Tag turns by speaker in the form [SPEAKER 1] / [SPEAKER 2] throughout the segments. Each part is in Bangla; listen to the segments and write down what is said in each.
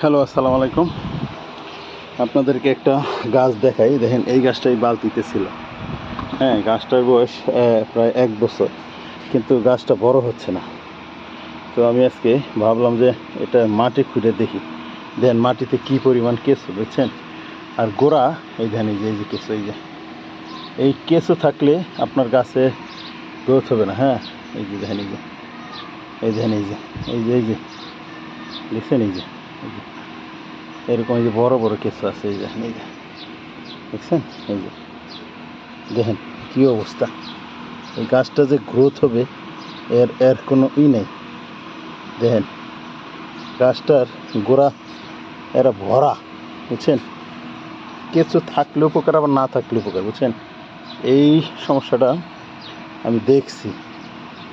[SPEAKER 1] হ্যালো আসসালামু আলাইকুম। আপনাদেরকে একটা গাছ দেখাই। দেখেন, এই গাছটাই বালতিতে ছিল। হ্যাঁ গাছটার বয়স প্রায় এক বছর। কিন্তু গাছটা বড় হচ্ছে না। তো আমি আজকে ভাবলাম যে এটা মাটি খুঁড়ে দেখি। দেখেন মাটিতে কি পরিমাণ কেঁচো, বুঝছেন? আর গোড়া, এই ধ্যান এই যে এই যে কেঁচো, এই যে। এই কেঁচো থাকলে আপনার গাছে গ্রোথ হবে না হ্যাঁ? এই যে ধ্যান এই যে। এই ধ্যান এই যে। এই যে এই যে। দেখছেন এই যে? এরকম এই যে বড় বড় কেঁচো আছে, এই যে এই যে। দেখছেন? এই যে। দেখেন কী অবস্থা। এই গাছটা যে গ্রোথ হবে, এর এর কোনো ই নেই। দেখেন, গাছটার গোড়া, এরা ভরা, বুঝছেন? কেঁচো থাকলে উপকার, আবার না থাকলে উপকার, বুঝছেন? এই সমস্যাটা আমি দেখছি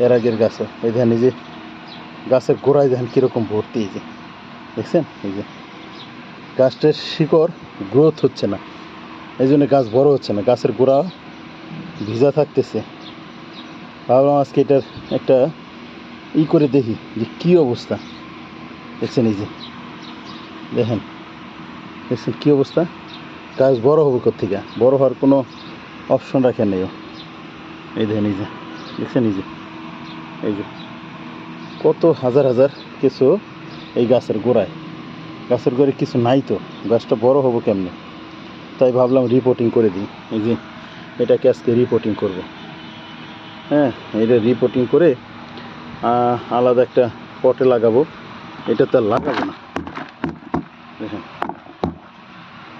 [SPEAKER 1] এর আগের গাছে। এই দেখেন, এই যে গাছের গোড়ায় দেখেন কীরকম ভর্তি, এই যে। দেখছেন? এই যে গাছটার শিকড় গ্রোথ হচ্ছে না। এই জন্য গাছ বড় হচ্ছে না, গাছের গোড়া ভিজা থাকতেছে। ভাবলাম আজকে এটার একটা ই করে দেখি যে কী অবস্থা। দেখছেন এই যে, দেখেন, দেখছেন কী অবস্থা? গাছ বড় হবে থেকে বড় হওয়ার কোনো অপশন রাখে নেই। এই দেখেন এই যে, দেখছেন এই যে এই যে, কত হাজার হাজার কিছু এই গাছের গোড়ায়। গাছের গোড়ায় কিছু নাই তো, গাছটা বড় হব কেমনে? তাই ভাবলাম রিপোর্টিং করে দিই। এই যে, এটাকে আজকে রিপোর্টিং করব। হ্যাঁ এটা রিপোর্টিং করে আলাদা একটা পটে লাগাবো। এটা তো আর লাগাবো না। দেখেন,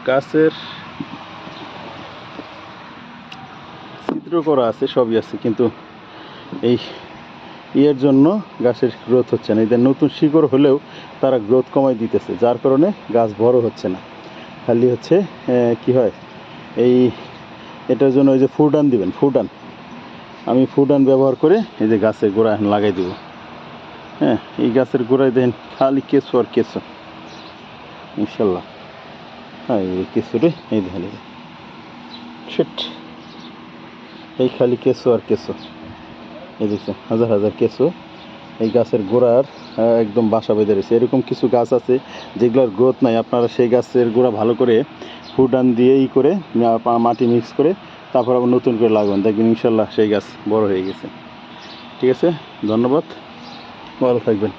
[SPEAKER 1] গাছের ছিদ্র করা আছে, সবই আছে, কিন্তু এই ইয়ের জন্য গাছের গ্রোথ হচ্ছে না। এদের নতুন শিকড় হলেও তারা গ্রোথ কমাই দিতেছে, যার কারণে গাছ বড় হচ্ছে না। খালি হচ্ছে কি হয়? এই, এটার জন্য ওই যে ফুডান দিবেন ফুডান আমি ফুডান ব্যবহার করে এই যে গাছের গোড়া এখন লাগাই দিব। হ্যাঁ এই গাছের গোড়ায় দেখেন খালি কেঁচো আর কেঁচো। ইনশাল্লাহ। হ্যাঁ এই কেঁচোরে এই দেখেন সেট এই খালি কেঁচো আর কেঁচো। এই দেখছেন, হাজার হাজার কেঁচো। এই গাছের গোড়ার একদম বাসা বেঁধে রয়েছে। এরকম কিছু গাছ আছে যেগুলোর গ্রোথ নাই। আপনারা সেই গাছের গোড়া ভালো করে ফুডান দিয়ে ই করে মাটি মিক্স করে, তারপর আবার নতুন করে লাগাবেন। দেখবেন ইনশাল্লাহ সেই গাছ বড় হয়ে গেছে। ঠিক আছে? ধন্যবাদ। ভালো থাকবেন।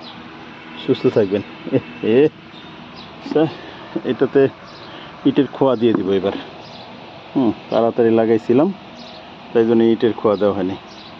[SPEAKER 1] সুস্থ থাকবেন। এ, এটাতে ইটের খোয়া দিয়ে দিব এবার। হুম, তাড়াতাড়ি লাগাইছিলাম, তাই জন্য ইটের খোয়া দেওয়া হয়নি।